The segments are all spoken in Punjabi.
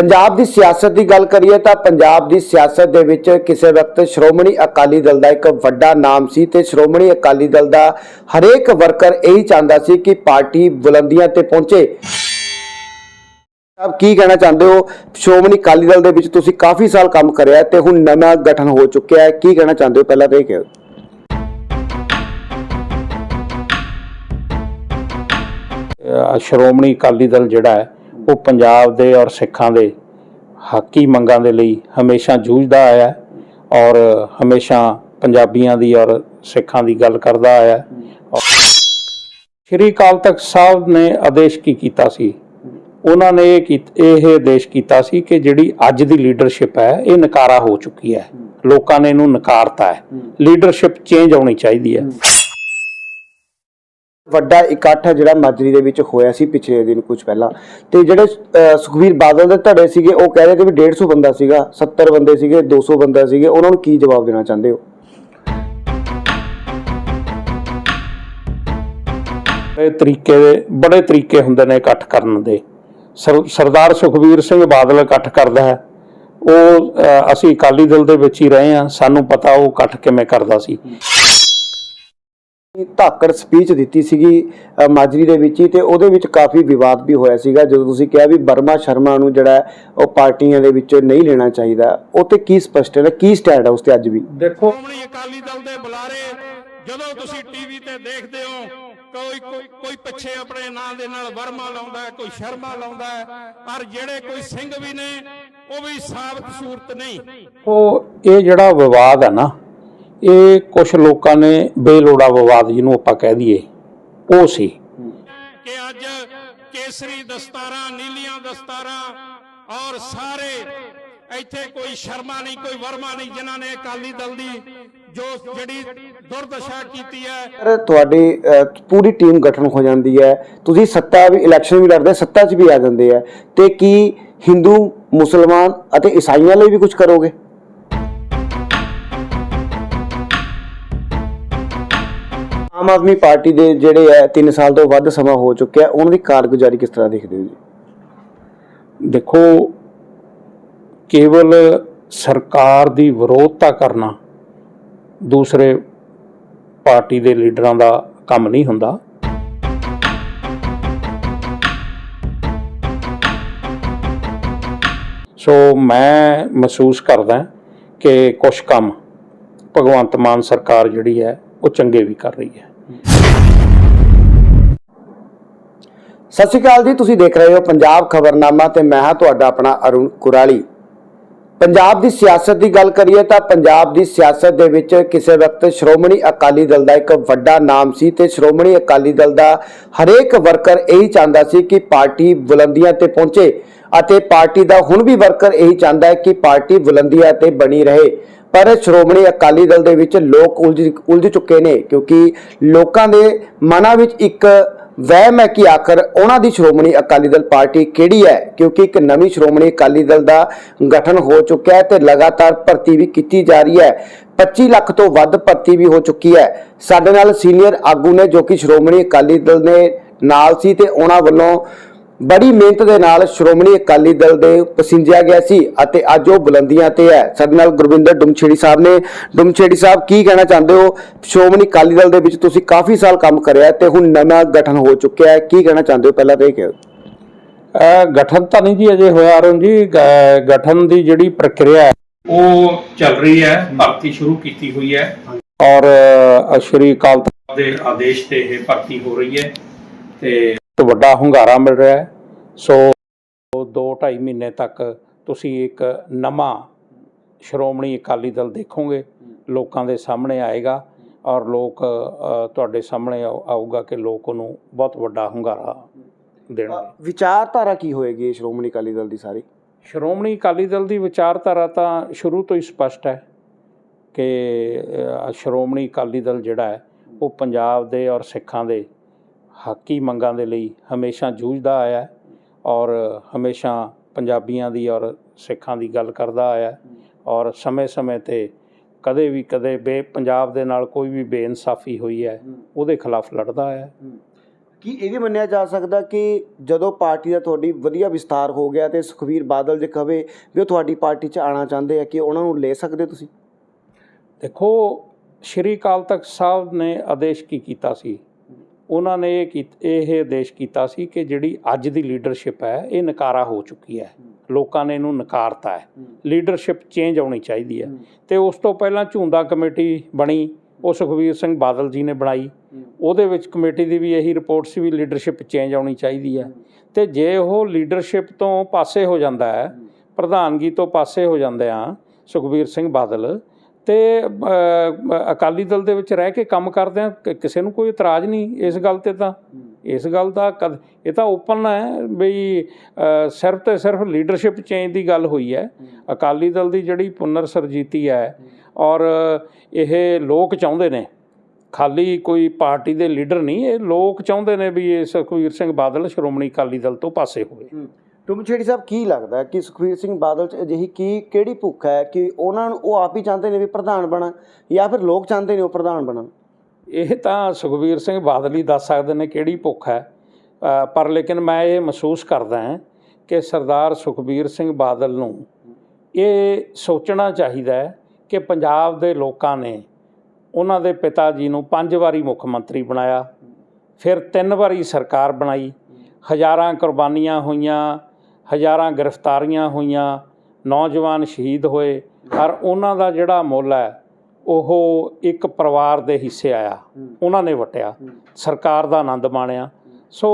ਪੰਜਾਬ ਦੀ ਸਿਆਸਤ ਦੀ ਗੱਲ ਕਰੀਏ ਤਾਂ ਪੰਜਾਬ ਦੀ ਸਿਆਸਤ ਦੇ ਵਿੱਚ ਕਿਸੇ ਵਕਤ ਸ਼੍ਰੋਮਣੀ ਅਕਾਲੀ ਦਲ ਦਾ ਇੱਕ ਵੱਡਾ ਨਾਮ ਸੀ ਤੇ ਸ਼੍ਰੋਮਣੀ ਅਕਾਲੀ ਦਲ ਦਾ ਹਰੇਕ ਵਰਕਰ ਇਹੀ ਚਾਹੁੰਦਾ ਸੀ ਕਿ ਪਾਰਟੀ ਬੁਲੰਦੀਆਂ ਤੇ ਪਹੁੰਚੇ। ਆਪ ਕੀ ਕਹਿਣਾ ਚਾਹੁੰਦੇ ਹੋ? ਸ਼੍ਰੋਮਣੀ ਅਕਾਲੀ ਦਲ ਦੇ ਵਿੱਚ ਤੁਸੀਂ ਕਾਫੀ ਸਾਲ ਕੰਮ ਕਰਿਆ ਤੇ ਹੁਣ ਨਵਾਂ ਗਠਨ ਹੋ ਚੁੱਕਿਆ ਹੈ। ਕੀ ਕਹਿਣਾ ਚਾਹੁੰਦੇ ਹੋ? ਪਹਿਲਾਂ ਤਾਂ ਇਹ ਕਹਿਓ। ਸ਼੍ਰੋਮਣੀ ਅਕਾਲੀ ਦਲ ਜਿਹੜਾ ਹੈ ਉਹ ਪੰਜਾਬ ਦੇ ਔਰ ਸਿੱਖਾਂ ਦੇ ਹੱਕੀ ਮੰਗਾਂ ਦੇ ਲਈ ਹਮੇਸ਼ਾ ਜੂਝਦਾ ਆਇਆ ਔਰ ਹਮੇਸ਼ਾ ਪੰਜਾਬੀਆਂ ਦੀ ਔਰ ਸਿੱਖਾਂ ਦੀ ਗੱਲ ਕਰਦਾ ਆਇਆ ਸ਼੍ਰੀ ਅਕਾਲ ਤਖਤ ਸਾਹਿਬ ਨੇ ਆਦੇਸ਼ ਕੀ ਕੀਤਾ ਸੀ? ਉਹਨਾਂ ਨੇ ਇਹ ਆਦੇਸ਼ ਕੀਤਾ ਸੀ ਕਿ ਜਿਹੜੀ ਅੱਜ ਦੀ ਲੀਡਰਸ਼ਿਪ ਹੈ ਇਹ ਨਕਾਰਾ ਹੋ ਚੁੱਕੀ ਹੈ। ਲੋਕਾਂ ਨੇ ਇਹਨੂੰ ਨਕਾਰਤਾ ਹੈ। ਲੀਡਰਸ਼ਿਪ ਚੇਂਜ ਆਉਣੀ ਚਾਹੀਦੀ ਹੈ। ਵੱਡਾ ਇਕੱਠ ਹੈ ਜਿਹੜਾ ਮਾਜਰੀ ਦੇ ਵਿੱਚ ਹੋਇਆ ਸੀ ਪਿਛਲੇ ਦਿਨ ਕੁਝ ਪਹਿਲਾਂ। ਤੇ ਜਿਹੜੇ ਅਹ, ਸੁਖਬੀਰ ਬਾਦਲ ਦੇ ਧੜੇ ਸੀਗੇ ਉਹ ਕਹਿ ਰਹੇ ਕਿ ਵੀ 150 ਬੰਦਾ ਸੀਗਾ 70 ਬੰਦੇ ਸੀਗੇ 200 ਬੰਦਾ ਸੀਗੇ ਉਹਨਾਂ ਨੂੰ ਕੀ ਜਵਾਬ ਦੇਣਾ ਚਾਹੁੰਦੇ ਹੋ? ਬੜੇ ਤਰੀਕੇ ਦੇ ਬੜੇ ਤਰੀਕੇ ਹੁੰਦੇ ਨੇ ਇਕੱਠ ਕਰਨ ਦੇ। ਸਰ- ਸਰਦਾਰ ਸੁਖਬੀਰ ਸਿੰਘ ਬਾਦਲ ਇਕੱਠ ਕਰਦਾ ਹੈ। ਉਹ ਅਹ, ਅਸੀਂ ਅਕਾਲੀ ਦਲ ਦੇ ਵਿੱਚ ਹੀ ਰਹੇ ਹਾਂ ਸਾਨੂੰ ਪਤਾ ਉਹ ਇਕੱਠ ਕਿਵੇਂ ਕਰਦਾ ਸੀ। ਧਾਕੜ ਸਪੀਚ ਦਿੱਤੀ ਸੀਗੀ ਮਾਜਰੀ ਦੇ ਵਿੱਚ ਹੀ ਤੇ ਉਹਦੇ ਵਿੱਚ ਕਾਫੀ ਵਿਵਾਦ ਵੀ ਹੋਇਆ ਸੀਗਾ। ਜਦੋਂ ਤੁਸੀਂ ਕਿਹਾ ਵੀ ਬਰਮਾ ਸ਼ਰਮਾ ਨੂੰ ਜਿਹੜਾ ਉਹ ਪਾਰਟੀਆਂ ਦੇ ਵਿੱਚ ਨਹੀਂ ਲੈਣਾ ਚਾਹੀਦਾ ਉਹ ਤੇ ਕੀ ਸਪਸ਼ਟ ਹੈ ਕੀ ਸਟੈਂਡ ਹੈ ਉਸ ਤੇ ਅੱਜ ਵੀ? ਦੇਖੋ ਸ਼੍ਰੋਮਣੀ ਅਕਾਲੀ ਦਲ ਦੇ ਬੁਲਾਰੇ ਜਦੋਂ ਤੁਸੀਂ ਟੀਵੀ ਤੇ ਦੇਖਦੇ ਹੋ ਕੋਈ ਕੋਈ ਕੋਈ ਪਿੱਛੇ ਆਪਣੇ ਨਾਂ ਦੇ ਨਾਲ ਵਰਮਾ ਲਾਉਂਦਾ ਹੈ ਕੋਈ ਸ਼ਰਮਾ ਲਾਉਂਦਾ ਹੈ ਪਰ ਜਿਹੜੇ ਕੋਈ ਸਿੰਘ ਵੀ ਨੇ ਉਹ ਵੀ ਸਾਬਤ ਸੂਰਤ ਨਹੀਂ। ਉਹ ਇਹ ਜਿਹੜਾ ਵਿਵਾਦ ਹੈ ਨਾ ਇਹ ਕੁਝ ਲੋਕਾਂ ਨੇ ਬੇਲੋੜਾ ਵਿਵਾਦ ਜਿਹਨੂੰ ਆਪਾਂ ਕਹਿ ਦਈਏ ਉਹ ਸੀ। ਕਿ ਅੱਜ ਕੇਸਰੀ ਦਸਤਾਰਾਂ ਨੀਲੀਆਂ ਦਸਤਾਰਾਂ ਔਰ ਸਾਰੇ ਇੱਥੇ ਕੋਈ ਸ਼ਰਮਾ ਨਹੀਂ ਕੋਈ ਵਰਮਾ ਨਹੀਂ ਜਿਨ੍ਹਾਂ ਨੇ ਅਕਾਲੀ ਦਲ ਦੀ ਜੋ ਜਿਹੜੀ ਦੁਰਦਸ਼ਾ ਕੀਤੀ ਹੈ। ਤੁਹਾਡੀ ਪੂਰੀ ਟੀਮ ਗਠਨ ਹੋ ਜਾਂਦੀ ਹੈ। ਤੁਸੀਂ ਸੱਤਾ ਵੀ ਇਲੈਕਸ਼ਨ ਵੀ ਲੜਦੇ ਸੱਤਾ 'ਚ ਵੀ ਆ ਜਾਂਦੇ ਆ। ਤੇ ਕੀ ਹਿੰਦੂ ਮੁਸਲਮਾਨ ਅਤੇ ਈਸਾਈਆਂ ਲਈ ਵੀ ਕੁਝ ਕਰੋਗੇ? ਆਮ ਆਦਮੀ ਪਾਰਟੀ ਦੇ ਜਿਹੜੇ ਹੈ 3 ਸਾਲ ਤੋਂ ਵੱਧ ਸਮਾਂ ਹੋ ਚੁੱਕਿਆ, ਉਹਨਾਂ ਦੀ ਕਾਰਗੁਜ਼ਾਰੀ ਕਿਸ ਤਰ੍ਹਾਂ ਦੇਖਦੇ ਹੋ ਜੀ? ਦੇਖੋ, ਕੇਵਲ ਸਰਕਾਰ ਦੀ ਵਿਰੋਧਤਾ ਕਰਨਾ ਦੂਸਰੇ ਪਾਰਟੀ ਦੇ ਲੀਡਰਾਂ ਦਾ ਕੰਮ ਨਹੀਂ ਹੁੰਦਾ। ਸੋ ਮੈਂ ਮਹਿਸੂਸ ਕਰਦਾ ਕਿ ਕੁਝ ਕੰਮ ਭਗਵੰਤ ਮਾਨ ਸਰਕਾਰ ਜਿਹੜੀ ਹੈ, ਉਹ ਚੰਗੇ ਵੀ ਕਰ ਰਹੀ ਹੈ। ਸਤਿ ਸ਼੍ਰੀ ਅਕਾਲ ਜੀ, ਤੁਸੀਂ ਦੇਖ ਰਹੇ ਹੋ ਪੰਜਾਬ ਖਬਰਨਾਮਾ ਤੇ ਮੈਂ ਹਾਂ ਤੁਹਾਡਾ ਆਪਣਾ ਅਰੁਣ ਕੁਰਾਲੀ। ਪੰਜਾਬ ਦੀ ਸਿਆਸਤ ਦੀ ਗੱਲ ਕਰੀਏ ਤਾਂ ਪੰਜਾਬ ਦੀ ਸਿਆਸਤ ਦੇ ਵਿੱਚ ਕਿਸੇ ਵਕਤ ਸ਼੍ਰੋਮਣੀ ਅਕਾਲੀ ਦਲ ਦਾ ਇੱਕ ਵੱਡਾ ਨਾਮ ਸੀ ਤੇ ਸ਼੍ਰੋਮਣੀ ਅਕਾਲੀ ਦਲ ਦਾ ਹਰੇਕ ਵਰਕਰ ਇਹੀ ਚਾਹੁੰਦਾ ਸੀ ਕਿ ਪਾਰਟੀ ਬੁਲੰਦੀਆਂ ਤੇ ਪਹੁੰਚੇ ਅਤੇ ਪਾਰਟੀ ਦਾ ਹੁਣ ਵੀ ਵਰਕਰ ਇਹੀ ਚਾਹੁੰਦਾ ਹੈ ਕਿ ਪਾਰਟੀ ਬੁਲੰਦੀਆਂ ਤੇ ਬਣੀ ਰਹੇ। ਪਰ ਸ਼੍ਰੋਮਣੀ ਅਕਾਲੀ ਦਲ ਦੇ ਵਿੱਚ ਲੋਕ ਉਲਝ ਉਲਝ ਚੁੱਕੇ ਨੇ, ਕਿਉਂਕਿ ਲੋਕਾਂ ਦੇ ਮਨਾਂ ਵਿੱਚ ਇੱਕ ਵਹਿਮ ਹੈ ਕਿ ਆਖਰ ਉਹਨਾਂ ਦੀ ਸ਼੍ਰੋਮਣੀ ਅਕਾਲੀ ਦਲ ਪਾਰਟੀ ਕਿਹੜੀ ਹੈ, ਕਿਉਂਕਿ ਇੱਕ ਨਵੀਂ ਸ਼੍ਰੋਮਣੀ ਅਕਾਲੀ ਦਲ ਦਾ ਗਠਨ ਹੋ ਚੁੱਕਿਆ ਹੈ ਤੇ ਲਗਾਤਾਰ ਭਰਤੀ ਵੀ ਕੀਤੀ ਜਾ ਰਹੀ ਹੈ। 25 ਲੱਖ ਤੋਂ ਵੱਧ ਭਰਤੀ ਵੀ ਹੋ ਚੁੱਕੀ ਹੈ। ਸਾਡੇ ਨਾਲ ਸੀਨੀਅਰ ਆਗੂ ਨੇ ਜੋ ਕਿ ਸ਼੍ਰੋਮਣੀ ਅਕਾਲੀ ਦਲ ਦੇ ਨਾਲ ਸੀ ਤੇ ਉਹਨਾਂ ਵੱਲੋਂ ਬੜੀ ਮਿਹਨਤ ਦੇ ਨਾਲ ਸ਼੍ਰੋਮਣੀ ਅਕਾਲੀ ਦਲ ਦੇ ਪਸਿੰਜਿਆ ਗਿਆ ਸੀ ਅਤੇ ਅੱਜ ਉਹ ਬੁਲੰਦੀਆਂ ਤੇ ਹੈ। ਸਾਡੇ ਨਾਲ ਗੁਰਵਿੰਦਰ ਡੁਮਛੇੜੀ ਸਾਹਿਬ ਨੇ। ਡੁਮਛੇੜੀ ਸਾਹਿਬ ਕੀ ਕਹਿਣਾ ਚਾਹੁੰਦੇ ਹੋ? ਸ਼੍ਰੋਮਣੀ ਅਕਾਲੀ ਦਲ ਦੇ ਵਿੱਚ ਤੁਸੀਂ ਕਾਫੀ ਸਾਲ ਕੰਮ ਕਰਿਆ ਤੇ ਹੁਣ ਨਵਾਂ ਗਠਨ ਹੋ ਚੁੱਕਿਆ ਹੈ। ਕੀ ਕਹਿਣਾ ਚਾਹੁੰਦੇ ਹੋ? ਪਹਿਲਾਂ ਤਾਂ ਇਹ ਕਹਿਓ ਗਠਨ ਤਾਂ ਨਹੀਂ ਜੀ ਅਜੇ ਹੋਇਆ ਅਰੁਣ ਜੀ। ਗਠਨ ਦੀ ਜਿਹੜੀ ਪ੍ਰਕਿਰਿਆ ਹੈ ਉਹ ਚੱਲ ਰਹੀ ਹੈ। ਭਰਤੀ ਸ਼ੁਰੂ ਕੀਤੀ ਹੋਈ ਹੈ। ਔਰ ਅ, ਸ਼੍ਰੀ ਅਕਾਲ ਤਖਤ ਦੇ ਆਦੇਸ਼ ਤੇ ਇਹ ਭਰਤੀ ਹੋ ਰਹੀ ਹੈ। ਤੇ ਇੱਕ ਵੱਡਾ ਹੁੰਗਾਰਾ ਮਿਲ ਰਿਹਾ ਹੈ। ਸੋ 2.5 ਮਹੀਨੇ ਤੱਕ ਤੁਸੀਂ ਇੱਕ ਨਵਾਂ ਸ਼੍ਰੋਮਣੀ ਅਕਾਲੀ ਦਲ ਦੇਖੋਗੇ। ਲੋਕਾਂ ਦੇ ਸਾਹਮਣੇ ਆਏਗਾ ਔਰ ਲੋਕ ਤੁਹਾਡੇ ਸਾਹਮਣੇ ਆਊ- ਆਊਗਾ ਕਿ ਲੋਕ ਉਹਨੂੰ ਬਹੁਤ ਵੱਡਾ ਹੁੰਗਾਰਾ ਦੇਣਗੇ। ਵਿਚਾਰਧਾਰਾ ਕੀ ਹੋਏਗੀ ਸ਼੍ਰੋਮਣੀ ਅਕਾਲੀ ਦਲ ਦੀ ਸਾਰੀ? ਸ਼੍ਰੋਮਣੀ ਅਕਾਲੀ ਦਲ ਦੀ ਵਿਚਾਰਧਾਰਾ ਤਾਂ ਸ਼ੁਰੂ ਤੋਂ ਹੀ ਸਪਸ਼ਟ ਹੈ ਕਿ ਸ਼੍ਰੋਮਣੀ ਅਕਾਲੀ ਦਲ ਜਿਹੜਾ ਹੈ ਉਹ ਪੰਜਾਬ ਦੇ ਔਰ ਸਿੱਖਾਂ ਦੇ ਹੱਕੀ ਮੰਗਾਂ ਦੇ ਲਈ ਹਮੇਸ਼ਾ ਜੂਝਦਾ ਆਇਆ ਔਰ ਹਮੇਸ਼ਾ ਪੰਜਾਬੀਆਂ ਦੀ ਔਰ ਸਿੱਖਾਂ ਦੀ ਗੱਲ ਕਰਦਾ ਆਇਆ ਔਰ ਸਮੇਂ-ਸਮੇਂ ਤੇ ਕਦੇ ਵੀ ਕਦੇ ਬੇ ਪੰਜਾਬ ਦੇ ਨਾਲ ਕੋਈ ਵੀ ਬੇਇਨਸਾਫੀ ਹੋਈ ਹੈ ਉਹਦੇ ਖਿਲਾਫ ਲੜਦਾ ਆਇਆ ਕੀ ਇਹ ਵੀ ਮੰਨਿਆ ਜਾ ਸਕਦਾ ਕਿ ਜਦੋਂ ਪਾਰਟੀ ਦਾ ਤੁਹਾਡੀ ਵਧੀਆ ਵਿਸਤਾਰ ਹੋ ਗਿਆ ਤੇ ਸੁਖਵੀਰ ਬਾਦਲ ਜੇ ਕਹੇ ਵੀ ਉਹ ਤੁਹਾਡੀ ਪਾਰਟੀ 'ਚ ਆਣਾ ਚਾਹੁੰਦੇ ਆ ਕਿ ਉਹਨਾਂ ਨੂੰ ਲੈ ਸਕਦੇ ਤੁਸੀਂ? ਦੇਖੋ ਸ਼੍ਰੀ ਅਕਾਲ ਤਖਤ ਸਾਹਿਬ ਨੇ ਆਦੇਸ਼ ਕੀ ਕੀਤਾ ਸੀ? ਉਹਨਾਂ ਨੇ ਇਹ ਕੀਤ- ਇਹ ਆਦੇਸ਼ ਕੀਤਾ ਸੀ ਕਿ ਜਿਹੜੀ ਅੱਜ ਦੀ ਲੀਡਰਸ਼ਿਪ ਹੈ ਇਹ ਨਕਾਰਾ ਹੋ ਚੁੱਕੀ ਹੈ। ਲੋਕਾਂ ਨੇ ਇਹਨੂੰ ਨਕਾਰਤਾ ਹੈ। ਲੀਡਰਸ਼ਿਪ ਚੇਂਜ ਆਉਣੀ ਚਾਹੀਦੀ ਹੈ। ਤੇ ਉਸ ਤੋਂ ਪਹਿਲਾਂ ਝੁੰਦਾ ਕਮੇਟੀ ਬਣੀ ਉਹ ਸੁਖਵੀਰ ਸਿੰਘ ਬਾਦਲ ਜੀ ਨੇ ਬਣਾਈ। ਉਹਦੇ ਵਿੱਚ ਕਮੇਟੀ ਦੀ ਵੀ ਇਹੀ ਰਿਪੋਰਟ ਸੀ ਵੀ ਲੀਡਰਸ਼ਿਪ ਚੇਂਜ ਆਉਣੀ ਚਾਹੀਦੀ ਹੈ। ਤੇ ਜੇ ਉਹ ਲੀਡਰਸ਼ਿਪ ਤੋਂ ਪਾਸੇ ਹੋ ਜਾਂਦਾ ਹੈ ਪ੍ਰਧਾਨਗੀ ਤੋਂ ਪਾਸੇ ਹੋ ਜਾਂਦੇ ਆ ਸੁਖਵੀਰ ਸਿੰਘ ਬਾਦਲ ਤੇ ਅਕਾਲੀ ਦਲ ਦੇ ਵਿੱਚ ਰਹਿ ਕੇ ਕੰਮ ਕਰਦੇ ਆ ਕਿਸੇ ਨੂੰ ਕੋਈ ਇਤਰਾਜ਼ ਨਹੀਂ ਇਸ ਗੱਲ ਤੇ ਤਾਂ। ਇਸ ਗੱਲ ਦਾ ਇਹ ਤਾਂ ਓਪਨ ਹੈ ਬਈ ਸਿਰਫ ਤੇ ਸਿਰਫ ਲੀਡਰਸ਼ਿਪ ਚੇਂਜ ਦੀ ਗੱਲ ਹੋਈ ਹੈ। ਅਕਾਲੀ ਦਲ ਦੀ ਜਿਹੜੀ ਪੁਨਰ ਸਰਜੀਤੀ ਹੈ ਔਰ ਇਹ ਲੋਕ ਚਾਹੁੰਦੇ ਨੇ ਖਾਲੀ ਕੋਈ ਪਾਰਟੀ ਦੇ ਲੀਡਰ ਨਹੀਂ ਇਹ ਲੋਕ ਚਾਹੁੰਦੇ ਨੇ ਵੀ ਇਹ ਸੁਖਵੀਰ ਸਿੰਘ ਬਾਦਲ ਸ਼੍ਰੋਮਣੀ ਅਕਾਲੀ ਦਲ ਤੋਂ ਪਾਸੇ ਹੋਵੇ। ਟੁਮਛੇੜੀ ਸਾਹਿਬ ਕੀ ਲੱਗਦਾ ਕਿ ਸੁਖਵੀਰ ਸਿੰਘ ਬਾਦਲ 'ਚ ਅਜਿਹੀ ਕੀ, ਕਿਹੜੀ ਭੁੱਖ ਹੈ ਕਿ ਉਹਨਾਂ ਨੂੰ ਉਹ ਆਪ ਹੀ ਚਾਹੁੰਦੇ ਨੇ ਵੀ ਪ੍ਰਧਾਨ ਬਣਨ ਜਾਂ ਫਿਰ ਲੋਕ ਚਾਹੁੰਦੇ ਨੇ ਉਹ ਪ੍ਰਧਾਨ ਬਣਨ? ਇਹ ਤਾਂ ਸੁਖਵੀਰ ਸਿੰਘ ਬਾਦਲ ਹੀ ਦੱਸ ਸਕਦੇ ਨੇ ਕਿਹੜੀ ਭੁੱਖ ਹੈ। ਪਰ ਲੇਕਿਨ ਮੈਂ ਇਹ ਮਹਿਸੂਸ ਕਰਦਾ ਹਾਂ ਕਿ ਸਰਦਾਰ ਸੁਖਬੀਰ ਸਿੰਘ ਬਾਦਲ ਨੂੰ ਇਹ ਸੋਚਣਾ ਚਾਹੀਦਾ ਹੈ ਕਿ ਪੰਜਾਬ ਦੇ ਲੋਕਾਂ ਨੇ ਉਹਨਾਂ ਦੇ ਪਿਤਾ ਜੀ ਨੂੰ ਪੰਜ ਵਾਰੀ ਮੁੱਖ ਮੰਤਰੀ ਬਣਾਇਆ, ਫਿਰ ਤਿੰਨ ਵਾਰੀ ਸਰਕਾਰ ਬਣਾਈ, ਹਜ਼ਾਰਾਂ ਕੁਰਬਾਨੀਆਂ ਹੋਈਆਂ ਹਜ਼ਾਰਾਂ ਗ੍ਰਿਫਤਾਰੀਆਂ ਹੋਈਆਂ ਨੌਜਵਾਨ ਸ਼ਹੀਦ ਹੋਏ ਔਰ ਉਹਨਾਂ ਦਾ ਜਿਹੜਾ ਮੁੱਲ ਹੈ ਉਹ ਇੱਕ ਪਰਿਵਾਰ ਦੇ ਹਿੱਸੇ ਆਇਆ। ਉਹਨਾਂ ਨੇ ਵਟਿਆ। ਸਰਕਾਰ ਦਾ ਆਨੰਦ ਮਾਣਿਆ। ਸੋ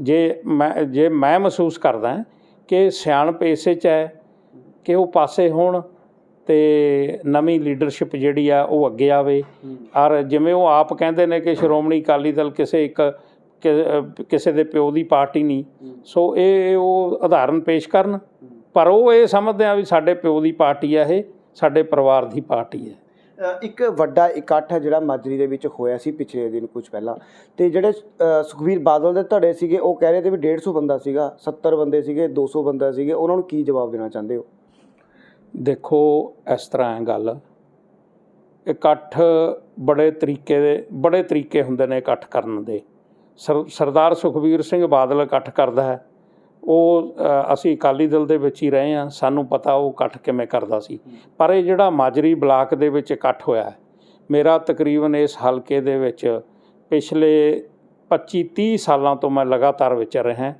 ਜੇ ਮੈਂ ਜੇ ਮੈਂ ਮਹਿਸੂਸ ਕਰਦਾ ਕਿ ਸਿਆਣਪ ਇਸੇ ਚ ਹੈ ਕਿ ਉਹ ਪਾਸੇ ਹੋਣ ਤੇ ਨਵੀਂ ਲੀਡਰਸ਼ਿਪ ਜਿਹੜੀ ਆ ਉਹ ਅੱਗੇ ਆਵੇ। ਔਰ ਜਿਵੇਂ ਉਹ ਆਪ ਕਹਿੰਦੇ ਨੇ ਕਿ ਸ਼੍ਰੋਮਣੀ ਅਕਾਲੀ ਦਲ ਕਿਸੇ ਇੱਕ ਕਿਸੇ ਦੇ ਪਿਓ ਦੀ ਪਾਰਟੀ ਨਹੀਂ। ਸੋ ਇਹ ਉਹ ਉਦਾਹਰਨ ਪੇਸ਼ ਕਰਨ। ਪਰ ਉਹ ਇਹ ਸਮਝਦੇ ਆ ਵੀ ਸਾਡੇ ਪਿਓ ਦੀ ਪਾਰਟੀ ਆ ਇਹ ਸਾਡੇ ਪਰਿਵਾਰ ਦੀ ਪਾਰਟੀ ਹੈ ਇੱਕ ਵੱਡਾ ਇਕੱਠ ਹੈ ਜਿਹੜਾ ਮਾਜਰੀ ਦੇ ਵਿੱਚ ਹੋਇਆ ਸੀ ਪਿਛਲੇ ਦਿਨ ਕੁਝ ਪਹਿਲਾਂ ਤੇ ਜਿਹੜੇ ਸੁਖਵੀਰ ਬਾਦਲ ਦੇ ਧੜੇ ਸੀਗੇ ਉਹ ਕਹਿ ਰਹੇ ਤੇ ਵੀ 150 ਬੰਦਾ ਸੀਗਾ 70 ਬੰਦੇ ਸੀਗੇ 200 ਬੰਦਾ ਸੀਗੇ ਉਹਨਾਂ ਨੂੰ ਕੀ ਜਵਾਬ ਦੇਣਾ ਚਾਹੁੰਦੇ ਹੋ? ਦੇਖੋ ਇਸ ਤਰ੍ਹਾਂ ਹੈ ਗੱਲ। ਇਕੱਠ ਬੜੇ ਤਰੀਕੇ ਦੇ ਬੜੇ ਤਰੀਕੇ ਹੁੰਦੇ ਨੇ ਇਕੱਠ ਕਰਨ ਦੇ। ਸਰਦਾਰ ਸੁਖਬੀਰ ਸਿੰਘ ਬਾਦਲ ਇਕੱਠ ਕਰਦਾ ਹੈ। ਉਹ ਅਸੀਂ ਅਕਾਲੀ ਦਲ ਦੇ ਵਿੱਚ ਹੀ ਰਹੇ ਹਾਂ। ਸਾਨੂੰ ਪਤਾ ਉਹ ਇਕੱਠ ਕਿਵੇਂ ਕਰਦਾ ਸੀ। ਪਰ ਇਹ ਜਿਹੜਾ ਮਾਜਰੀ ਬਲਾਕ ਦੇ ਵਿੱਚ ਇਕੱਠ ਹੋਇਆ ਮੇਰਾ ਤਕਰੀਬਨ ਇਸ ਹਲਕੇ ਦੇ ਵਿੱਚ ਪਿਛਲੇ 25 30 ਸਾਲਾਂ ਤੋਂ ਮੈਂ ਲਗਾਤਾਰ ਵਿਚਰ ਰਿਹਾ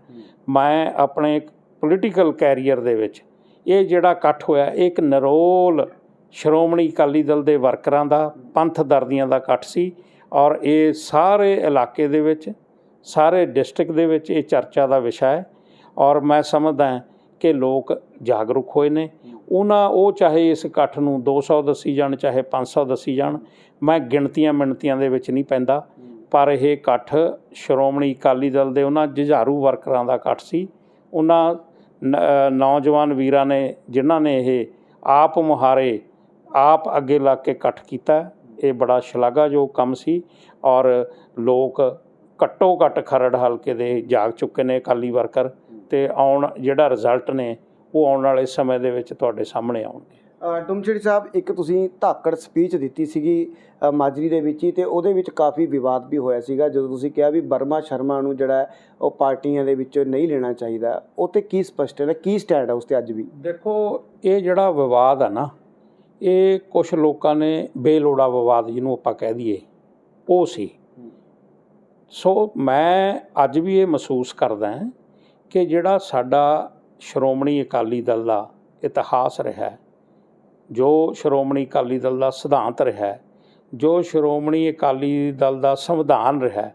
ਮੈਂ ਆਪਣੇ ਪੋਲੀਟੀਕਲ ਕੈਰੀਅਰ ਦੇ ਵਿੱਚ ਇਹ ਜਿਹੜਾ ਇਕੱਠ ਹੋਇਆ, ਇਹ ਇੱਕ ਨਰੋਲ ਸ਼੍ਰੋਮਣੀ ਅਕਾਲੀ ਦਲ ਦੇ ਵਰਕਰਾਂ ਦਾ, ਪੰਥ ਦਰਦੀਆਂ ਦਾ ਇਕੱਠ ਸੀ। ਔਰ ਇਹ ਸਾਰੇ ਇਲਾਕੇ ਦੇ ਵਿੱਚ, ਸਾਰੇ ਡਿਸਟ੍ਰਿਕਟ ਦੇ ਵਿੱਚ ਇਹ ਚਰਚਾ ਦਾ ਵਿਸ਼ਾ ਹੈ। ਔਰ ਮੈਂ ਸਮਝਦਾ ਕਿ ਲੋਕ ਜਾਗਰੂਕ ਹੋਏ ਨੇ। ਉਹਨਾਂ ਉਹ ਚਾਹੇ ਇਸ ਇਕੱਠ ਨੂੰ 200 ਦੱਸੀ ਜਾਣ, ਚਾਹੇ 500 ਦੱਸੀ ਜਾਣ, ਮੈਂ ਗਿਣਤੀਆਂ ਮਿਣਤੀਆਂ ਦੇ ਵਿੱਚ ਨਹੀਂ ਪੈਂਦਾ। ਪਰ ਇਹ ਇਕੱਠ ਸ਼੍ਰੋਮਣੀ ਅਕਾਲੀ ਦਲ ਦੇ ਉਹਨਾਂ ਜੁਝਾਰੂ ਵਰਕਰਾਂ ਦਾ ਇਕੱਠ ਸੀ। ਉਹਨਾਂ ਨ- ਨੌਜਵਾਨ ਵੀਰਾਂ ਨੇ, ਜਿਨ੍ਹਾਂ ਨੇ ਇਹ ਆਪ ਮੁਹਾਰੇ, ਆਪ ਅੱਗੇ ਲੱਗ ਕੇ ਇਕੱਠ ਕੀਤਾ। ਇਹ ਬੜਾ ਸ਼ਲਾਘਾਯੋਗ ਕੰਮ ਸੀ ਔਰ ਲੋਕ ਘੱਟੋ ਘੱਟ ਖਰੜ ਹਲਕੇ ਦੇ ਜਾਗ ਚੁੱਕੇ ਨੇ ਅਕਾਲੀ ਵਰਕਰ ਤੇ ਆਉਣ ਜਿਹੜਾ ਰਿਜ਼ਲਟ ਨੇ ਉਹ ਆਉਣ ਵਾਲੇ ਸਮੇਂ ਦੇ ਵਿੱਚ ਤੁਹਾਡੇ ਸਾਹਮਣੇ ਆਉਣਗੇ। ਡੁਮਛੇੜੀ ਸਾਹਿਬ ਇੱਕ ਤੁਸੀਂ ਧਾਕੜ ਸਪੀਚ ਦਿੱਤੀ ਸੀਗੀ ਮਾਜਰੀ ਦੇ ਵਿੱਚ ਹੀ ਤੇ ਉਹਦੇ ਵਿੱਚ ਕਾਫੀ ਵਿਵਾਦ ਵੀ ਹੋਇਆ ਸੀਗਾ ਜਦੋਂ ਤੁਸੀਂ ਕਿਹਾ ਵੀ ਬਰਮਾ ਸ਼ਰਮਾ ਨੂੰ ਜਿਹੜਾ ਉਹ ਪਾਰਟੀਆਂ ਦੇ ਵਿੱਚ ਨਹੀਂ ਲੈਣਾ ਚਾਹੀਦਾ ਉਹ ਤੇ ਕੀ ਸਪਸ਼ਟ ਹੈ ਕੀ ਸਟੈਂਡ ਹੈ ਉਸ ਤੇ ਅੱਜ ਵੀ? ਦੇਖੋ ਇਹ ਜਿਹੜਾ ਵਿਵਾਦ ਆ ਨਾ ਇਹ ਕੁਝ ਲੋਕਾਂ ਨੇ ਬੇਲੋੜਾ ਵਿਵਾਦ ਜਿਹਨੂੰ ਆਪਾਂ ਕਹਿ ਦਈਏ, ਉਹ ਸੀ। ਸੋ ਮੈਂ ਅੱਜ ਵੀ ਇਹ ਮਹਿਸੂਸ ਕਰਦਾ ਕਿ ਜਿਹੜਾ ਸਾਡਾ ਸ਼੍ਰੋਮਣੀ ਅਕਾਲੀ ਦਲ ਦਾ ਇਤਿਹਾਸ ਰਿਹਾ, ਜੋ ਸ਼੍ਰੋਮਣੀ ਅਕਾਲੀ ਦਲ ਦਾ ਸਿਧਾਂਤ ਰਿਹਾ, ਜੋ ਸ਼੍ਰੋਮਣੀ ਅਕਾਲੀ ਦਲ ਦਾ ਸੰਵਿਧਾਨ ਰਿਹਾ,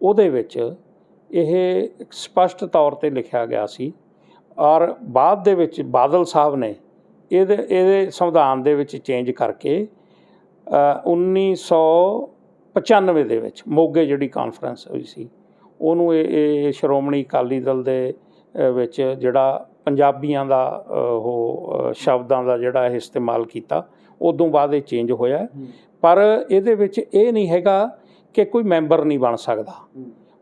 ਉਹਦੇ ਵਿੱਚ ਇਹ ਸਪਸ਼ਟ ਤੌਰ ਤੇ ਲਿਖਿਆ ਗਿਆ ਸੀ। ਔਰ ਬਾਅਦ ਦੇ ਵਿੱਚ ਬਾਦਲ ਸਾਹਿਬ ਨੇ ਇਹਦੇ ਇਹਦੇ ਸੰਵਿਧਾਨ ਦੇ ਵਿੱਚ ਚੇਂਜ ਕਰਕੇ ਅ, 1995 ਦੇ ਵਿੱਚ ਮੋਗੇ ਜਿਹੜੀ ਕਾਨਫਰੰਸ ਹੋਈ ਸੀ ਉਹਨੂੰ ਇਹ ਇਹ ਸ਼੍ਰੋਮਣੀ ਅਕਾਲੀ ਦਲ ਦੇ ਵਿੱਚ ਜਿਹੜਾ ਪੰਜਾਬੀਆਂ ਦਾ ਉਹ ਸ਼ਬਦਾਂ ਦਾ ਜਿਹੜਾ ਇਹ ਇਸਤੇਮਾਲ ਕੀਤਾ ਉਦੋਂ ਬਾਅਦ ਇਹ ਚੇਂਜ ਹੋਇਆ। ਪਰ ਇਹਦੇ ਵਿੱਚ ਇਹ ਨਹੀਂ ਹੈਗਾ ਕਿ ਕੋਈ ਮੈਂਬਰ ਨਹੀਂ ਬਣ ਸਕਦਾ।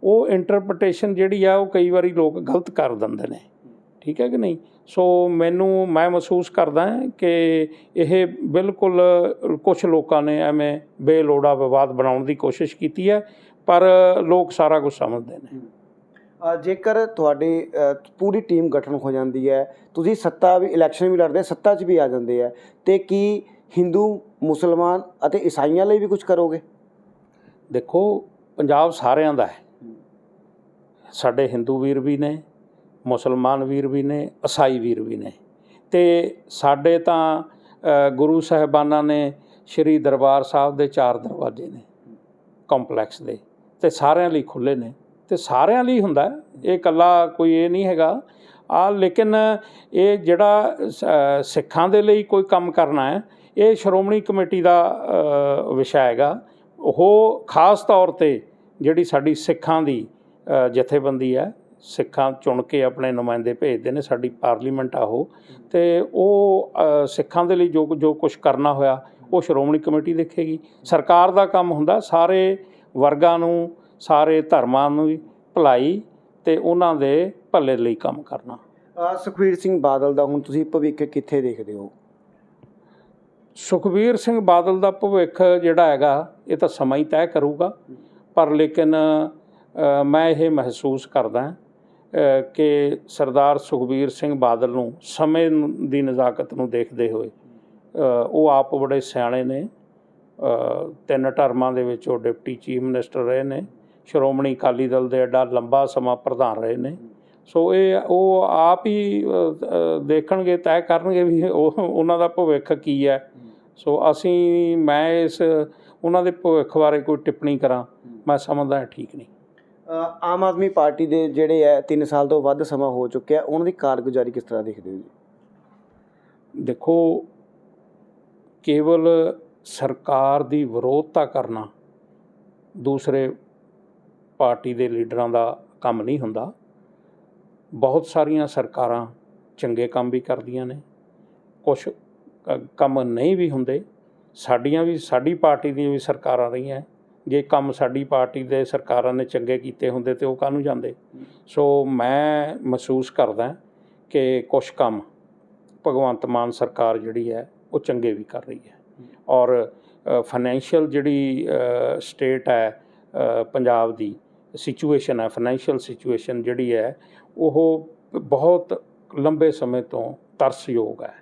ਉਹ ਇੰਟਰਪ੍ਰੀਟੇਸ਼ਨ ਜਿਹੜੀ ਆ ਉਹ ਕਈ ਵਾਰੀ ਲੋਕ ਗਲਤ ਕਰ ਦਿੰਦੇ ਨੇ। ਠੀਕ ਹੈ ਕਿ ਨਹੀਂ? ਸੋ ਮੈਨੂੰ ਮੈਂ ਮਹਿਸੂਸ ਕਰਦਾ ਕਿ ਇਹ ਬਿਲਕੁਲ ਕੁਝ ਲੋਕਾਂ ਨੇ ਐਵੇਂ ਬੇਲੋੜਾ ਵਿਵਾਦ ਬਣਾਉਣ ਦੀ ਕੋਸ਼ਿਸ਼ ਕੀਤੀ ਹੈ ਪਰ ਲੋਕ ਸਾਰਾ ਕੁਝ ਸਮਝਦੇ ਨੇ। ਜੇਕਰ ਤੁਹਾਡੀ ਪੂਰੀ ਟੀਮ ਗਠਨ ਹੋ ਜਾਂਦੀ ਹੈ ਤੁਸੀਂ ਸੱਤਾ ਵੀ ਇਲੈਕਸ਼ਨ ਵੀ ਲੜਦੇ ਸੱਤਾ 'ਚ ਵੀ ਆ ਜਾਂਦੇ ਆ ਤੇ ਕੀ ਹਿੰਦੂ ਮੁਸਲਮਾਨ ਅਤੇ ਈਸਾਈਆਂ ਲਈ ਵੀ ਕੁਝ ਕਰੋਗੇ? ਦੇਖੋ ਪੰਜਾਬ ਸਾਰਿਆਂ ਦਾ ਹੈ। ਸਾਡੇ ਹਿੰਦੂ ਵੀਰ ਵੀ ਨੇ ਮੁਸਲਮਾਨ ਵੀਰ ਵੀ ਨੇ ਈਸਾਈ ਵੀਰ ਵੀ ਨੇ। ਤੇ ਸਾਡੇ ਤਾਂ ਗੁਰੂ ਸਾਹਿਬਾਨਾਂ ਨੇ ਸ਼੍ਰੀ ਦਰਬਾਰ ਸਾਹਿਬ ਦੇ ਚਾਰ ਦਰਵਾਜ਼ੇ ਨੇ, ਕੰਪਲੈਕਸ ਦੇ। ਤੇ ਸਾਰਿਆਂ ਲਈ ਖੁੱਲੇ ਨੇ। ਤੇ ਸਾਰਿਆਂ ਲਈ ਹੁੰਦਾ ਇਹ ਇਕੱਲਾ ਕੋਈ ਇਹ ਨਹੀਂ ਹੈਗਾ। ਆ ਲੇਕਿਨ ਇਹ ਜਿਹੜਾ ਸਿੱਖਾਂ ਦੇ ਲਈ ਕੋਈ ਕੰਮ ਕਰਨਾ ਹੈ, ਇਹ ਸ਼੍ਰੋਮਣੀ ਕਮੇਟੀ ਦਾ ਵਿਸ਼ਾ ਹੈਗਾ। ਉਹ ਖਾਸ ਤੌਰ ਤੇ ਜਿਹੜੀ ਸਾਡੀ ਸਿੱਖਾਂ ਦੀ ਜਥੇਬੰਦੀ ਹੈ ਸਿੱਖਾਂ ਚੁਣ ਕੇ ਆਪਣੇ ਨੁਮਾਇੰਦੇ ਭੇਜਦੇ ਨੇ ਸਾਡੀ ਪਾਰਲੀਮੈਂਟ ਆ ਉਹ। ਤੇ ਉਹ ਸਿੱਖਾਂ ਦੇ ਲਈ ਜੋ ਜੋ ਕੁਝ ਕਰਨਾ ਹੋਇਆ ਉਹ ਸ਼੍ਰੋਮਣੀ ਕਮੇਟੀ ਦੇਖੇਗੀ। ਸਰਕਾਰ ਦਾ ਕੰਮ ਹੁੰਦਾ ਸਾਰੇ ਵਰਗਾਂ ਨੂੰ ਸਾਰੇ ਧਰਮਾਂ ਨੂੰ ਭਲਾਈ ਤੇ ਉਹਨਾਂ ਦੇ ਭਲੇ ਲਈ ਕੰਮ ਕਰਨਾ। ਅ, ਸੁਖਬੀਰ ਸਿੰਘ ਬਾਦਲ ਦਾ ਹੁਣ ਤੁਸੀਂ ਭਵਿੱਖ ਕਿੱਥੇ ਦੇਖਦੇ ਹੋ? ਸੁਖਬੀਰ ਸਿੰਘ ਬਾਦਲ ਦਾ ਭਵਿੱਖ ਜਿਹੜਾ ਹੈਗਾ ਇਹ ਤਾਂ ਸਮਾਂ ਹੀ ਤੈਅ ਕਰੂਗਾ। ਪਰ ਲੇਕਿਨ ਮੈਂ ਇਹ ਮਹਿਸੂਸ ਕਰਦਾ ਕਿ ਸਰਦਾਰ ਸੁਖਬੀਰ ਸਿੰਘ ਬਾਦਲ ਨੂੰ ਸਮੇਂ ਦੀ ਨਜ਼ਾਕਤ ਨੂੰ ਦੇਖਦੇ ਹੋਏ ਉਹ ਆਪ ਬੜੇ ਸਿਆਣੇ ਨੇ। ਤਿੰਨ ਟਰਮਾਂ ਦੇ ਵਿੱਚ ਉਹ ਡਿਪਟੀ ਚੀਫ ਮਿਨਿਸਟਰ ਰਹੇ ਨੇ। ਸ਼੍ਰੋਮਣੀ ਅਕਾਲੀ ਦਲ ਦੇ ਐਡਾ ਲੰਬਾ ਸਮਾਂ ਪ੍ਰਧਾਨ ਰਹੇ ਨੇ। ਸੋ ਇਹ ਉਹ ਆਪ ਹੀ ਦੇਖਣਗੇ, ਤੈਅ ਕਰਨਗੇ ਵੀ ਉਹ, ਉਹਨਾਂ ਦਾ ਭਵਿੱਖ ਕੀ ਹੈ। ਸੋ ਅਸੀਂ, ਮੈਂ ਇਸ, ਉਹਨਾਂ ਦੇ ਭਵਿੱਖ ਬਾਰੇ ਕੋਈ ਟਿੱਪਣੀ ਕਰਾਂ। ਮੈਂ ਸਮਝਦਾ ਠੀਕ ਨਹੀਂ। ਆਮ ਆਦਮੀ ਪਾਰਟੀ ਦੇ ਜਿਹੜੇ ਹੈ 3 ਸਾਲ ਤੋਂ ਵੱਧ ਸਮਾਂ ਹੋ ਚੁੱਕਿਆ ਉਹਨਾਂ ਦੀ ਕਾਰਗੁਜ਼ਾਰੀ ਕਿਸ ਤਰ੍ਹਾਂ ਦੇਖਦੇ ਹੋ ਜੀ? ਦੇਖੋ, ਕੇਵਲ ਸਰਕਾਰ ਦੀ ਵਿਰੋਧਤਾ ਕਰਨਾ ਦੂਸਰੇ ਪਾਰਟੀ ਦੇ ਲੀਡਰਾਂ ਦਾ ਕੰਮ ਨਹੀਂ ਹੁੰਦਾ। ਬਹੁਤ ਸਾਰੀਆਂ ਸਰਕਾਰਾਂ ਚੰਗੇ ਕੰਮ ਵੀ ਕਰਦੀਆਂ ਨੇ ਕੁਝ ਕੰਮ ਨਹੀਂ ਵੀ ਹੁੰਦੇ। ਸਾਡੀਆਂ ਵੀ, ਸਾਡੀ ਪਾਰਟੀ ਦੀਆਂ ਵੀ ਸਰਕਾਰਾਂ ਰਹੀਆਂ। ਜੇ ਕੰਮ ਸਾਡੀ ਪਾਰਟੀ ਦੇ ਸਰਕਾਰਾਂ ਨੇ ਚੰਗੇ ਕੀਤੇ ਹੁੰਦੇ ਤੇ ਉਹ ਕਾਹਨੂੰ ਜਾਂਦੇ? ਸੋ ਮੈਂ ਮਹਿਸੂਸ ਕਰਦਾ ਕਿ ਕੁਝ ਕੰਮ ਭਗਵੰਤ ਮਾਨ ਸਰਕਾਰ ਜਿਹੜੀ ਹੈ, ਉਹ ਚੰਗੇ ਵੀ ਕਰ ਰਹੀ ਹੈ। ਔਰ ਫਾਈਨੈਂਸ਼ੀਅਲ ਜਿਹੜੀ ਸਟੇਟ ਹੈ ਪੰਜਾਬ ਦੀ ਸਿਚੁਏਸ਼ਨ ਹੈ ਫਾਈਨੈਂਸ਼ੀਅਲ ਸਿਚੁਏਸ਼ਨ ਜਿਹੜੀ ਹੈ, ਉਹ ਬਹੁਤ ਲੰਬੇ ਸਮੇਂ ਤੋਂ ਤਰਸਯੋਗ ਹੈ।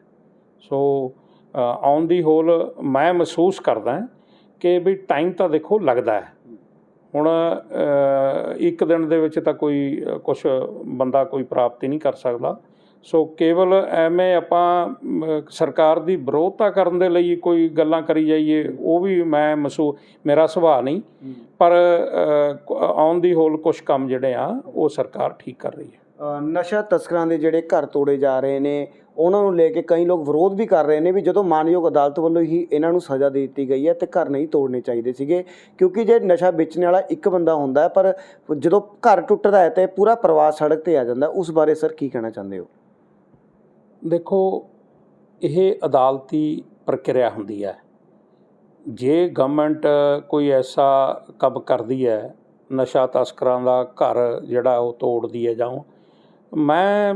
ਸੋ ਔਨ ਦੀ ਹੋਲ ਮੈਂ ਮਹਿਸੂਸ ਕਰਦਾ ਕਿ ਵੀ ਟਾਈਮ ਤਾਂ ਦੇਖੋ ਲੱਗਦਾ ਹੈ। ਹੁਣ ਇੱਕ ਦਿਨ ਦੇ ਵਿੱਚ ਤਾਂ ਕੋਈ ਕੁਝ ਬੰਦਾ ਕੋਈ ਪ੍ਰਾਪਤੀ ਨਹੀਂ ਕਰ ਸਕਦਾ। ਸੋ ਕੇਵਲ ਐਵੇਂ ਆਪਾਂ ਸਰਕਾਰ ਦੀ ਵਿਰੋਧਤਾ ਕਰਨ ਦੇ ਲਈ ਕੋਈ ਗੱਲਾਂ ਕਰੀ ਜਾਈਏ ਉਹ ਵੀ ਮੈਂ ਮਸੂ ਮੇਰਾ ਸੁਭਾਅ ਨਹੀਂ। ਪਰ ਔਨ ਦੀ ਹੋਲ ਕੁਝ ਕੰਮ ਜਿਹੜੇ ਆ ਉਹ ਸਰਕਾਰ ਠੀਕ ਕਰ ਰਹੀ ਹੈ। ਨਸ਼ਾ ਤਸਕਰਾਂ ਦੇ ਜਿਹੜੇ ਘਰ ਤੋੜੇ ਜਾ ਰਹੇ ਨੇ, ਉਹਨਾਂ ਨੂੰ ਲੈ ਕੇ ਕਈ ਲੋਕ ਵਿਰੋਧ ਵੀ ਕਰ ਰਹੇ ਨੇ ਵੀ ਜਦੋਂ ਮਾਨਯੋਗ ਅਦਾਲਤ ਵੱਲੋਂ ਹੀ ਇਹਨਾਂ ਨੂੰ ਸਜ਼ਾ ਦੇ ਦਿੱਤੀ ਗਈ ਹੈ ਤੇ ਘਰ ਨਹੀਂ ਤੋੜਨੇ ਚਾਹੀਦੇ ਸੀਗੇ, ਕਿਉਂਕਿ ਜੇ ਨਸ਼ਾ ਵੇਚਣ ਵਾਲਾ ਇੱਕ ਬੰਦਾ ਹੁੰਦਾ ਹੈ, ਪਰ ਜਦੋਂ ਘਰ ਟੁੱਟਦਾ ਹੈ ਤੇ ਪੂਰਾ ਪਰਿਵਾਰ ਸੜਕ ਤੇ ਆ ਜਾਂਦਾ, ਉਸ ਬਾਰੇ ਸਰ ਕੀ ਕਹਿਣਾ ਚਾਹੁੰਦੇ ਹੋ? ਦੇਖੋ, ਇਹ ਅਦਾਲਤੀ ਪ੍ਰਕਿਰਿਆ ਹੁੰਦੀ ਹੈ। ਜੇ ਗਵਰਨਮੈਂਟ ਕੋਈ ਐਸਾ ਕੰਮ ਕਰਦੀ ਹੈ, ਨਸ਼ਾ ਤਸਕਰਾਂ ਦਾ ਘਰ ਜਿਹੜਾ ਉਹ ਤੋੜਦੀ ਹੈ ਜਾਂ ਮੈਂ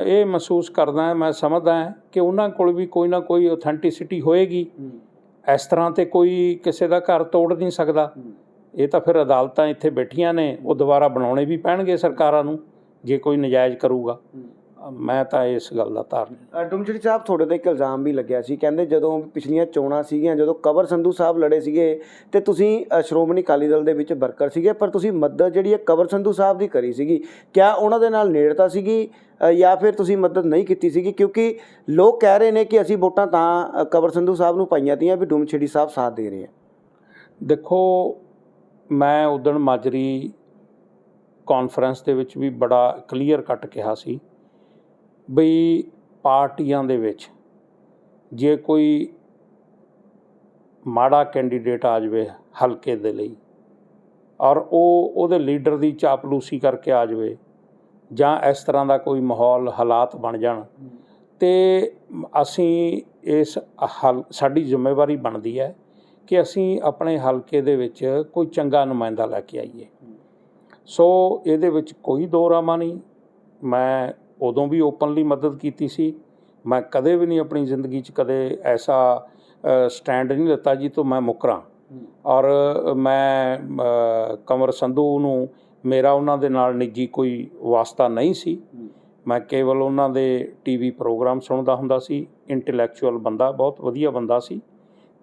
ਇਹ ਮਹਿਸੂਸ ਕਰਦਾ ਹਾਂ, ਮੈਂ ਸਮਝਦਾ ਹਾਂ ਕਿ ਉਹਨਾਂ ਕੋਲ ਵੀ ਕੋਈ ਨਾ ਕੋਈ ਅਥੈਂਟਿਸਿਟੀ ਹੋਏਗੀ। ਇਸ ਤਰ੍ਹਾਂ ਤੇ ਕੋਈ ਕਿਸੇ ਦਾ ਘਰ ਤੋੜ ਨਹੀਂ ਸਕਦਾ। ਇਹ ਤਾਂ ਫਿਰ ਅਦਾਲਤਾਂ ਇੱਥੇ ਬੈਠੀਆਂ ਨੇ ਉਹ ਦੁਬਾਰਾ ਬਣਾਉਣੇ ਵੀ ਪੈਣਗੇ ਸਰਕਾਰਾਂ ਨੂੰ ਜੇ ਕੋਈ ਨਜਾਇਜ਼ ਕਰੂਗਾ। ਮੈਂ ਤਾਂ ਇਸ ਗੱਲ ਦਾ ਧਾਰਨੀ ਡੁਮਜੜੀ ਸਾਹਿਬ ਤੁਹਾਡੇ ਤੇ ਇੱਕ ਇਲਜ਼ਾਮ ਵੀ ਲੱਗਿਆ ਸੀ। ਕਹਿੰਦੇ ਜਦੋਂ ਪਿਛਲੀਆਂ ਚੋਣਾਂ ਸੀਗੀਆਂ ਜਦੋਂ ਕਬਰ ਸੰਧੂ ਸਾਹਿਬ ਲੜੇ ਸੀਗੇ ਤੇ ਤੁਸੀਂ ਸ਼੍ਰੋਮਣੀ ਅਕਾਲੀ ਦਲ ਦੇ ਵਿੱਚ ਵਰਕਰ ਸੀਗੇ ਪਰ ਤੁਸੀਂ ਮਦਦ ਜਿਹੜੀ ਹੈ ਕਬਰ ਸੰਧੂ ਸਾਹਿਬ ਦੀ ਕਰੀ ਸੀਗੀ। ਕਿਆ ਉਹਨਾਂ ਦੇ ਨਾਲ ਨੇੜਤਾ ਸੀਗੀ ਜਾਂ ਫਿਰ ਤੁਸੀਂ ਮਦਦ ਨਹੀਂ ਕੀਤੀ ਸੀਗੀ? ਕਿਉਂਕਿ ਲੋਕ ਕਹਿ ਰਹੇ ਨੇ ਕਿ ਅਸੀਂ ਵੋਟਾਂ ਤਾਂ ਅ, ਕਬਰ ਸੰਧੂ ਸਾਹਿਬ ਨੂੰ ਪਾਈਆਂ ਤੀਆਂ ਵੀ ਡੁਮਛੇੜੀ ਸਾਹਿਬ ਸਾਥ ਦੇ ਰਹੇ ਆ। ਦੇਖੋ ਮੈਂ ਉਦਣ ਮਾਜਰੀ ਕਾਨਫਰੰਸ ਦੇ ਵਿੱਚ ਵੀ ਬੜਾ ਕਲੀਅਰ ਕੱਟ ਕਿਹਾ ਸੀ। ਬਈ ਪਾਰਟੀਆਂ ਦੇ ਵਿੱਚ ਜੇ ਕੋਈ ਮਾੜਾ ਕੈਂਡੀਡੇਟ ਆ ਜਾਵੇ ਹਲਕੇ ਦੇ ਲਈ ਔਰ ਉਹ ਉਹਦੇ ਲੀਡਰ ਦੀ ਚਾਪਲੂਸੀ ਕਰਕੇ ਆ ਜਾਵੇ ਜਾਂ ਇਸ ਤਰ੍ਹਾਂ ਦਾ ਕੋਈ ਮਾਹੌਲ, ਹਾਲਾਤ ਬਣ ਜਾਣ, ਤੇ ਅਸੀਂ ਇਸ ਹਲ, ਸਾਡੀ ਜ਼ਿੰਮੇਵਾਰੀ ਬਣਦੀ ਹੈ ਕਿ ਅਸੀਂ ਆਪਣੇ ਹਲਕੇ ਦੇ ਵਿੱਚ ਕੋਈ ਚੰਗਾ ਨੁਮਾਇੰਦਾ ਲੈ ਕੇ ਆਈਏ। ਸੋ ਇਹਦੇ ਵਿੱਚ ਕੋਈ ਦੋ ਰਾਮਾ ਨਹੀਂ, ਮੈਂ ਉਦੋਂ ਵੀ ਓਪਨਲੀ ਮਦਦ ਕੀਤੀ ਸੀ। ਮੈਂ ਕਦੇ ਵੀ ਨਹੀਂ ਆਪਣੀ ਜ਼ਿੰਦਗੀ 'ਚ ਕਦੇ ਐਸਾ ਸਟੈਂਡ ਨਹੀਂ ਲਿੱਤਾ ਜੀ ਤੋਂ ਮੈਂ ਮੁਕਰਾਂ ਔਰ ਮੈਂ ਅ, ਕੰਵਰ ਸੰਧੂ ਨੂੰ ਮੇਰਾ ਉਹਨਾਂ ਦੇ ਨਾਲ ਨਿੱਜੀ ਕੋਈ ਵਾਸਤਾ ਨਹੀਂ ਸੀ। ਮੈਂ ਕੇਵਲ ਉਹਨਾਂ ਦੇ ਟੀਵੀ ਪ੍ਰੋਗਰਾਮ ਸੁਣਦਾ ਹੁੰਦਾ ਸੀ। ਇੰਟੈਲੈਕਚੁਅਲ ਬੰਦਾ ਬਹੁਤ ਵਧੀਆ ਬੰਦਾ ਸੀ।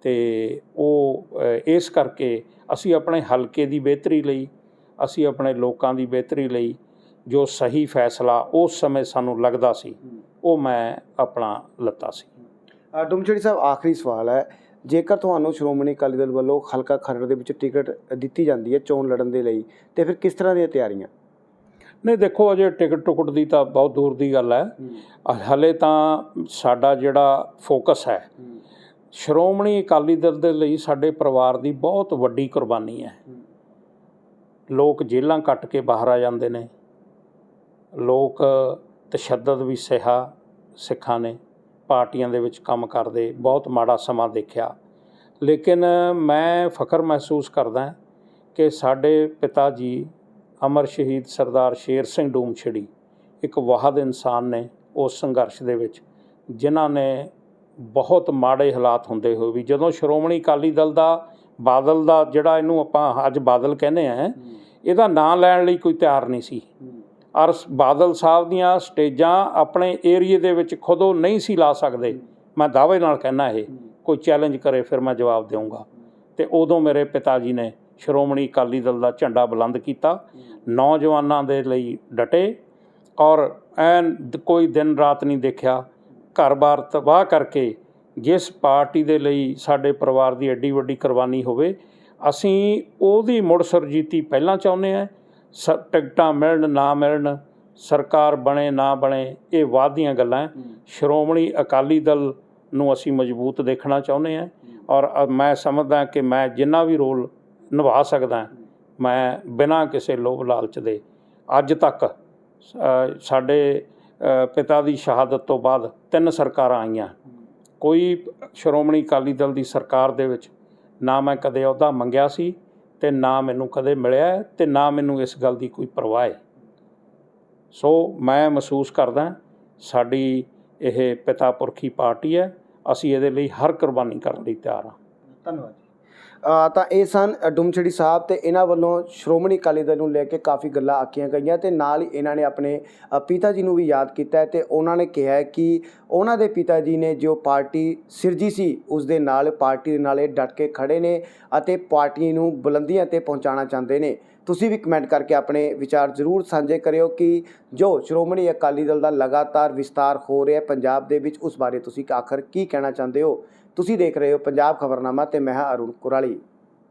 ਤੇ ਉਹ ਇਸ ਕਰਕੇ ਅਸੀਂ ਆਪਣੇ ਹਲਕੇ ਦੀ ਬਿਹਤਰੀ ਲਈ ਅਸੀਂ ਆਪਣੇ ਲੋਕਾਂ ਦੀ ਬਿਹਤਰੀ ਲਈ ਜੋ ਸਹੀ ਫੈਸਲਾ ਉਸ ਸਮੇਂ ਸਾਨੂੰ ਲੱਗਦਾ ਸੀ ਉਹ ਮੈਂ ਆਪਣਾ ਲੱਤਾ ਸੀ। ਅ, ਡੁਮਛੜੀ ਸਾਹਿਬ ਆਖਰੀ ਸਵਾਲ ਹੈ। ਜੇਕਰ ਤੁਹਾਨੂੰ ਸ਼੍ਰੋਮਣੀ ਅਕਾਲੀ ਦਲ ਵੱਲੋਂ ਹਲਕਾ ਖਰੜ ਦੇ ਵਿੱਚ ਟਿਕਟ ਦਿੱਤੀ ਜਾਂਦੀ ਹੈ ਚੋਣ ਲੜਨ ਦੇ ਲਈ ਤੇ ਫਿਰ ਕਿਸ ਤਰ੍ਹਾਂ ਦੀਆਂ ਤਿਆਰੀਆਂ? ਨਹੀਂ ਦੇਖੋ ਅਜੇ ਟਿਕਟ ਟੁਕਟ ਦੀ ਤਾਂ ਬਹੁਤ ਦੂਰ ਦੀ ਗੱਲ ਹੈ। ਹਲੇ ਤਾਂ ਸਾਡਾ ਜਿਹੜਾ ਫੋਕਸ ਹੈ ਸ਼੍ਰੋਮਣੀ ਅਕਾਲੀ ਦਲ ਦੇ ਲਈ ਸਾਡੇ ਪਰਿਵਾਰ ਦੀ ਬਹੁਤ ਵੱਡੀ ਕੁਰਬਾਨੀ ਹੈ। ਲੋਕ ਜੇਲ੍ਹਾਂ ਕੱਟ ਕੇ ਬਾਹਰ ਆ ਜਾਂਦੇ ਨੇ। ਲੋਕ ਤਸ਼ੱਦਦ ਵੀ ਸਹਾ ਸਿੱਖਾਂ ਨੇ ਪਾਰਟੀਆਂ ਦੇ ਵਿੱਚ ਕੰਮ ਕਰਦੇ ਬਹੁਤ ਮਾੜਾ ਸਮਾਂ ਦੇਖਿਆ। ਲੇਕਿਨ ਮੈਂ ਫਖਰ ਮਹਿਸੂਸ ਕਰਦਾ ਕਿ ਸਾਡੇ ਪਿਤਾ ਜੀ ਅਮਰ ਸ਼ਹੀਦ ਸਰਦਾਰ ਸ਼ੇਰ ਸਿੰਘ ਡੂਮਛੜੀ ਇੱਕ ਵਾਹਦ ਇਨਸਾਨ ਨੇ ਉਸ ਸੰਘਰਸ਼ ਦੇ ਵਿੱਚ ਜਿਨ੍ਹਾਂ ਨੇ ਬਹੁਤ ਮਾੜੇ ਹਾਲਾਤ ਹੁੰਦੇ ਹੋਏ ਵੀ ਜਦੋਂ ਸ਼੍ਰੋਮਣੀ ਅਕਾਲੀ ਦਲ ਦਾ ਬਾਦਲ ਦਾ ਜਿਹੜਾ ਇਹਨੂੰ ਆਪਾਂ ਅੱਜ ਬਾਦਲ ਕਹਿੰਦੇ ਆ ਇਹਦਾ ਨਾਂ ਲੈਣ ਲਈ ਕੋਈ ਤਿਆਰ ਨਹੀਂ ਸੀ। ਔਰ ਬਾਦਲ ਸਾਹਿਬ ਦੀਆਂ ਸਟੇਜਾਂ ਆਪਣੇ ਏਰੀਏ ਦੇ ਵਿੱਚ ਖੁਦ ਉਹ ਨਹੀਂ ਸੀ ਲਾ ਸਕਦੇ। ਮੈਂ ਦਾਅਵੇ ਨਾਲ ਕਹਿਣਾ ਇਹ, ਕੋਈ ਚੈਲੰਜ ਕਰੇ ਫਿਰ ਮੈਂ ਜਵਾਬ ਦੇਵਾਂਗਾ ਤੇ ਉਦੋਂ ਮੇਰੇ ਪਿਤਾ ਜੀ ਨੇ ਸ਼੍ਰੋਮਣੀ ਅਕਾਲੀ ਦਲ ਦਾ ਝੰਡਾ ਬੁਲੰਦ ਕੀਤਾ। ਨੌਜਵਾਨਾਂ ਦੇ ਲਈ ਡਟੇ ਔਰ ਐਨ ਕੋਈ ਦਿਨ ਰਾਤ ਨਹੀਂ ਦੇਖਿਆ। ਘਰ-ਬਾਰ ਤਬਾਹ ਕਰਕੇ ਜਿਸ ਪਾਰਟੀ ਦੇ ਲਈ ਸਾਡੇ ਪਰਿਵਾਰ ਦੀ ਐਡੀ ਵੱਡੀ ਕੁਰਬਾਨੀ ਹੋਵੇ, ਅਸੀਂ ਉਹਦੀ ਮੁੜ ਸੁਰਜੀਤੀ ਪਹਿਲਾਂ ਚਾਹੁੰਦੇ ਹਾਂ। ਸ ਟਿਕਟਾਂ ਮਿਲਣ ਨਾ ਮਿਲਣ ਸਰਕਾਰ ਬਣੇ ਨਾ ਬਣੇ ਇਹ ਬਾਅਦ ਦੀਆਂ ਗੱਲਾਂ। ਸ਼੍ਰੋਮਣੀ ਅਕਾਲੀ ਦਲ ਨੂੰ ਅਸੀਂ ਮਜ਼ਬੂਤ ਦੇਖਣਾ ਚਾਹੁੰਦੇ ਹਾਂ ਔਰ ਮੈਂ ਸਮਝਦਾ ਕਿ ਮੈਂ ਜਿੰਨਾ ਵੀ ਰੋਲ ਨਿਭਾ ਸਕਦਾ ਮੈਂ ਬਿਨਾਂ ਕਿਸੇ ਲੋਭ ਲਾਲਚ ਦੇ ਅੱਜ ਤੱਕ ਸਾਡੇ ਪਿਤਾ ਦੀ ਸ਼ਹਾਦਤ ਤੋਂ ਬਾਅਦ ਤਿੰਨ ਸਰਕਾਰਾਂ ਆਈਆਂ। ਕੋਈ ਸ਼੍ਰੋਮਣੀ ਅਕਾਲੀ ਦਲ ਦੀ ਸਰਕਾਰ ਦੇ ਵਿੱਚ ਨਾ ਮੈਂ ਕਦੇ ਅਹੁਦਾ ਮੰਗਿਆ ਸੀ। ਤੇ ਨਾ ਮੈਨੂੰ ਕਦੇ ਮਿਲਿਆ ਹੈ ਤੇ ਨਾ ਮੈਨੂੰ ਇਸ ਗੱਲ ਦੀ ਕੋਈ ਪਰਵਾਹ ਹੈ। ਸੋ ਮੈਂ ਮਹਿਸੂਸ ਕਰਦਾ ਸਾਡੀ ਇਹ ਪਿਤਾ ਪੁਰਖੀ ਪਾਰਟੀ ਹੈ, ਅਸੀਂ ਇਹਦੇ ਲਈ ਹਰ ਕੁਰਬਾਨੀ ਕਰਨ ਲਈ ਤਿਆਰ ਹਾਂ। ਧੰਨਵਾਦ ਜੀ। ਤਾਂ ਇਹ ਸਨ ਅ, ਡੁਮਛੜੀ ਸਾਹਿਬ ਤੇ ਇਹਨਾਂ ਵੱਲੋਂ ਸ਼੍ਰੋਮਣੀ ਅਕਾਲੀ ਦਲ ਨੂੰ ਲੈ ਕੇ ਕਾਫੀ ਗੱਲਾਂ ਆਖੀਆਂ ਗਈਆਂ ਤੇ ਨਾਲ ਹੀ ਇਹਨਾਂ ਨੇ ਆਪਣੇ ਪਿਤਾ ਜੀ ਨੂੰ ਵੀ ਯਾਦ ਕੀਤਾ ਹੈ ਤੇ ਉਹਨਾਂ ਨੇ ਕਿਹਾ ਕਿ ਉਹਨਾਂ ਦੇ ਪਿਤਾ ਜੀ ਨੇ ਜੋ ਪਾਰਟੀ ਸਿਰਜੀ ਸੀ ਉਸ ਦੇ ਨਾਲ ਪਾਰਟੀ ਦੇ ਨਾਲ ਇਹ ਡਟ ਕੇ ਖੜੇ ਨੇ ਅਤੇ ਪਾਰਟੀ ਨੂੰ ਬੁਲੰਦੀਆਂ ਤੇ ਪਹੁੰਚਾਉਣਾ ਚਾਹੁੰਦੇ ਨੇ। ਤੁਸੀਂ ਵੀ ਕਮੈਂਟ ਕਰਕੇ ਆਪਣੇ ਵਿਚਾਰ ਜ਼ਰੂਰ ਸਾਂਝੇ ਕਰਿਓ ਕਿ ਜੋ ਸ਼੍ਰੋਮਣੀ ਅਕਾਲੀ ਦਲ ਦਾ ਲਗਾਤਾਰ ਵਿਸਤਾਰ ਹੋ ਰਿਹਾ ਪੰਜਾਬ ਦੇ ਵਿੱਚ ਉਸ ਬਾਰੇ ਤੁਸੀਂ ਆਖਰ ਕੀ ਕਹਿਣਾ ਚਾਹੁੰਦੇ ਹੋ? ਤੁਸੀਂ ਦੇਖ ਰਹੇ ਹੋ ਪੰਜਾਬ ਖਬਰਨਾਮਾ ਤੇ ਮੈਂ ਹਾਂ ਅਰੁਣ ਕੁਰਾਲੀ।